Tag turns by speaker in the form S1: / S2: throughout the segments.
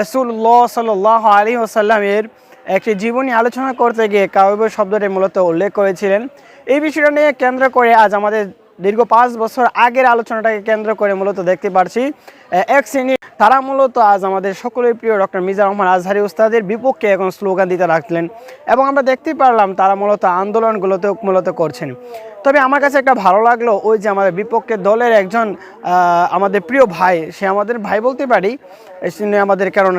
S1: রসুল্লাহ সাল আলী ওসাল্লামের একটি জীবনী আলোচনা করতে গিয়ে কাউব শব্দটি মূলত উল্লেখ করেছিলেন। এই বিষয়টা নিয়ে কেন্দ্র করে আজ আমাদের দীর্ঘ পাঁচ বছর আগের আলোচনাটাকে কেন্দ্র করে মূলত দেখতে পারছি। এক শ্রেণি তারা মূলত আজ আমাদের সকলের প্রিয় ডক্টর মিজার রহমান আজহারি উস্তাদের বিপক্ষে এখন স্লোগান দিতে রাখলেন এবং আমরা দেখতে পারলাম তারা মূলত আন্দোলনগুলোতে মূলত করছেন। তবে আমার কাছে একটা ভালো লাগল ওই যে আমাদের বিপক্ষে দলের একজন আমাদের প্রিয় ভাই, সে আমাদের ভাই বলতে পারি আমাদের কারণ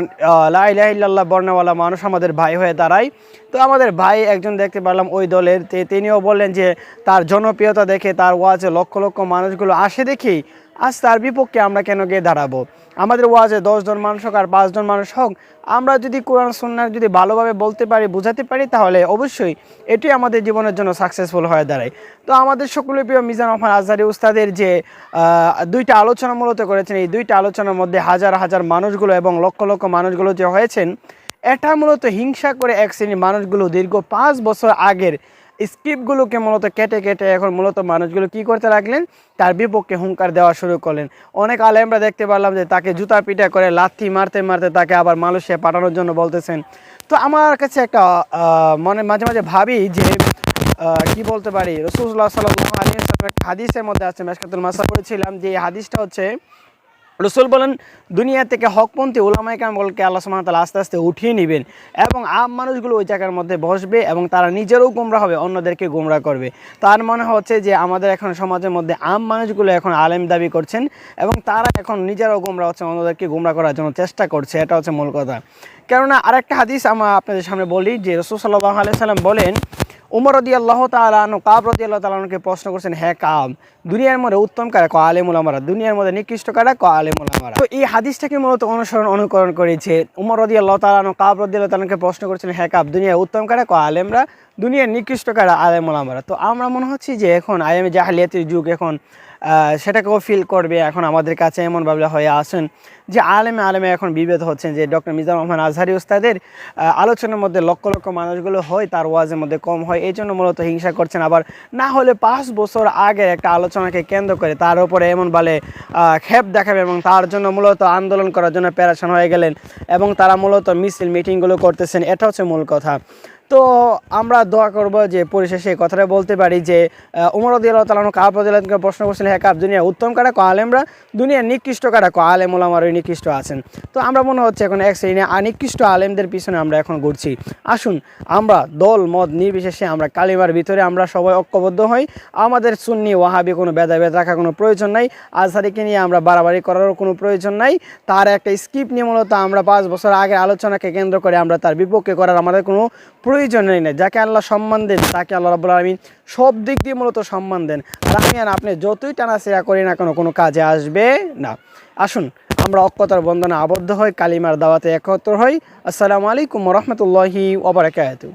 S1: লাইল্লাহ বর্ণওয়ালা মানুষ, আমাদের ভাই হয়ে দাঁড়ায়। তো আমাদের ভাই একজন দেখতে পারলাম ওই দলের তিনিও বললেন যে তার জনপ্রিয়তা দেখে, তার ওয়াজে লক্ষ লক্ষ মানুষগুলো আসে দেখেই আজ তার বিপক্ষে আমরা কেন গিয়ে দাঁড়াবো? আমাদের ওয়াজে দশজন মানুষ হোক আর পাঁচজন মানুষ হোক, আমরা যদি কোরআন সুন্নার যদি ভালোভাবে বলতে পারি, বোঝাতে পারি, তাহলে অবশ্যই এটি আমাদের জীবনের জন্য সাকসেসফুল হয়ে দাঁড়ায়। তো আমাদের সকলের প্রিয় মিজান রহমান আজহারি উস্তাদের যে দুইটা আলোচনা মূলত করেছেন, এই দুইটা আলোচনার মধ্যে হাজার হাজার মানুষগুলো এবং লক্ষ লক্ষ মানুষগুলো যে হয়েছেন, এটা মূলত হিংসা করে এক শ্রেণির মানুষগুলো দীর্ঘ পাঁচ বছর আগের স্ক্রিপ্টগুলোকে মূলত কেটে কেটে এখন মূলত মানুষগুলো কি করতে লাগলেন? তার বিপক্ষে হুঙ্কার দেওয়া শুরু করলেন। অনেক আলেমরা দেখতে পারলাম যে তাকে জুতা পিটা করে লাথি মারতে মারতে তাকে আবার মালয়েশিয়া পাঠানোর জন্য বলতেছেন। তো আমার কাছে একটা মনে মাঝে মাঝে ভাবি যে কি বলতে পারি? রসুল্লাহ সাল্লাহ আলী একটা হাদিসের মধ্যে আছে, মেশকাতুল মাসা পড়েছিলাম, যে হাদিসটা হচ্ছে রসুল বলেন, দুনিয়া থেকে হকপন্থী ওলামাইকাম বলকে আল্লাহ ওয়া তাআলা আস্তে আস্তে উঠিয়ে নেবেন এবং আম মানুষগুলো ওই জায়গার মধ্যে বসবে এবং তারা নিজেরও গোমরা হবে, অন্যদেরকে গোমরা করবে। তার মনে হচ্ছে যে আমাদের এখন সমাজের মধ্যে আম মানুষগুলো এখন আলেম দাবি করছেন এবং তারা এখন নিজেরাও গোমরা হচ্ছে, অন্যদেরকে গোমরা করার জন্য চেষ্টা করছে, এটা হচ্ছে মূল কথা। কেননা আরেকটা হাদিস আমরা আপনাদের সামনে বলি, যে রসুল সাল্লাহ আলিয়া সাল্লাম বলেন উমর রদি আল্লাহ তালন কাব রদি আল্লাহ তালকে প্রশ্ন করছেন হ্যাঁ কাব, দুনিয়ার মধ্যে উত্তম কারা? ক আলেমুল আমারা। দুনিয়ার মধ্যে নিকৃষ্ট কারা? ক আলেমুল আমারা। তো এই হাদিসটাকে মূলত অনুসরণ, অনুকরণ করেছে উমর রদি আল্লাহ তালন কাব রদি আল্লাহ তালনকে প্রশ্ন করছেন হ্যাঁ কাব দুনিয়ার উত্তম কারা? ক আলেমরা? দুনিয়ার নিকৃষ্ট কারা? আলেমুল আমারা। তো আমরা মনে হচ্ছি যে এখন আইএম জাহালিয়াতের যুগ, এখন সেটাকেও ফিল করবে এখন আমাদের কাছে এমন এমনভাবে হয়ে আসেন যে আলেমে আলেমে এখন বিভেদ হচ্ছেন যে ডক্টর মিজান রহমান আজহারি উস্তাদের আলোচনার মধ্যে লক্ষ লক্ষ মানুষগুলো হয়, তার ওয়াজের মধ্যে কম হয় এই জন্য মূলত হিংসা করছেন। আবার না হলে পাঁচ বছর আগে একটা আলোচনাকে কেন্দ্র করে তার উপরে এমন বলে খেপ দেখাবে এবং তার জন্য মূলত আন্দোলন করার জন্য প্যারাশন হয়ে গেলেন এবং তারা মূলত মিছিল মিটিংগুলো করতেছেন। এটা হচ্ছে মূল কথা। তো আমরা দোয়া করব যে পরিশেষে কথাটা বলতে পারি যে উমর দিয়াল তালানো কাপ দিয়ালকে প্রশ্ন করছেন হ্যাঁ কাপ দুনিয়া উত্তম কারা? ক আলেমরা? দুনিয়ার নিকৃষ্ট কারা? ক আলেম ওলামার ওই নিকৃষ্ট আছেন। তো আমরা মনে হচ্ছে এখন এক শ্রেণি নিকৃষ্ট আলেমদের পিছনে আমরা এখন ঘুরছি। আসুন, আমরা দল, মত নির্বিশেষে আমরা কালিমার ভিতরে আমরা সবাই ঐক্যবদ্ধ হই। আমাদের সুন্নি, ওয়াহাবি কোনো ভেদাভেদ রাখার কোনো প্রয়োজন নাই। আজহারিকে নিয়ে আমরা বাড়াবাড়ি করারও কোনো প্রয়োজন নাই। তার একটা স্কিপ নিয়ে মূলত আমরা পাঁচ বছর আগে আলোচনাকে কেন্দ্র করে আমরা তার বিপক্ষে করার আমাদের কোনো প্রয়োজন নেই। যাকে আল্লাহ সম্মান দেন, তাকে আল্লাহ রাবুল আলমিন সব দিক দিয়ে মূলত সম্মান দেন। আর আপনি যতই টানাচেরা করি না কোনো কোনো কাজে আসবে না। আসুন, আমরা অক্ষতার বন্ধনে আবদ্ধ হই, কালিমার দাওয়াতে একত্র হই। আসসালামু আলাইকুম রহমতুল্লাহি ওবরাকাতু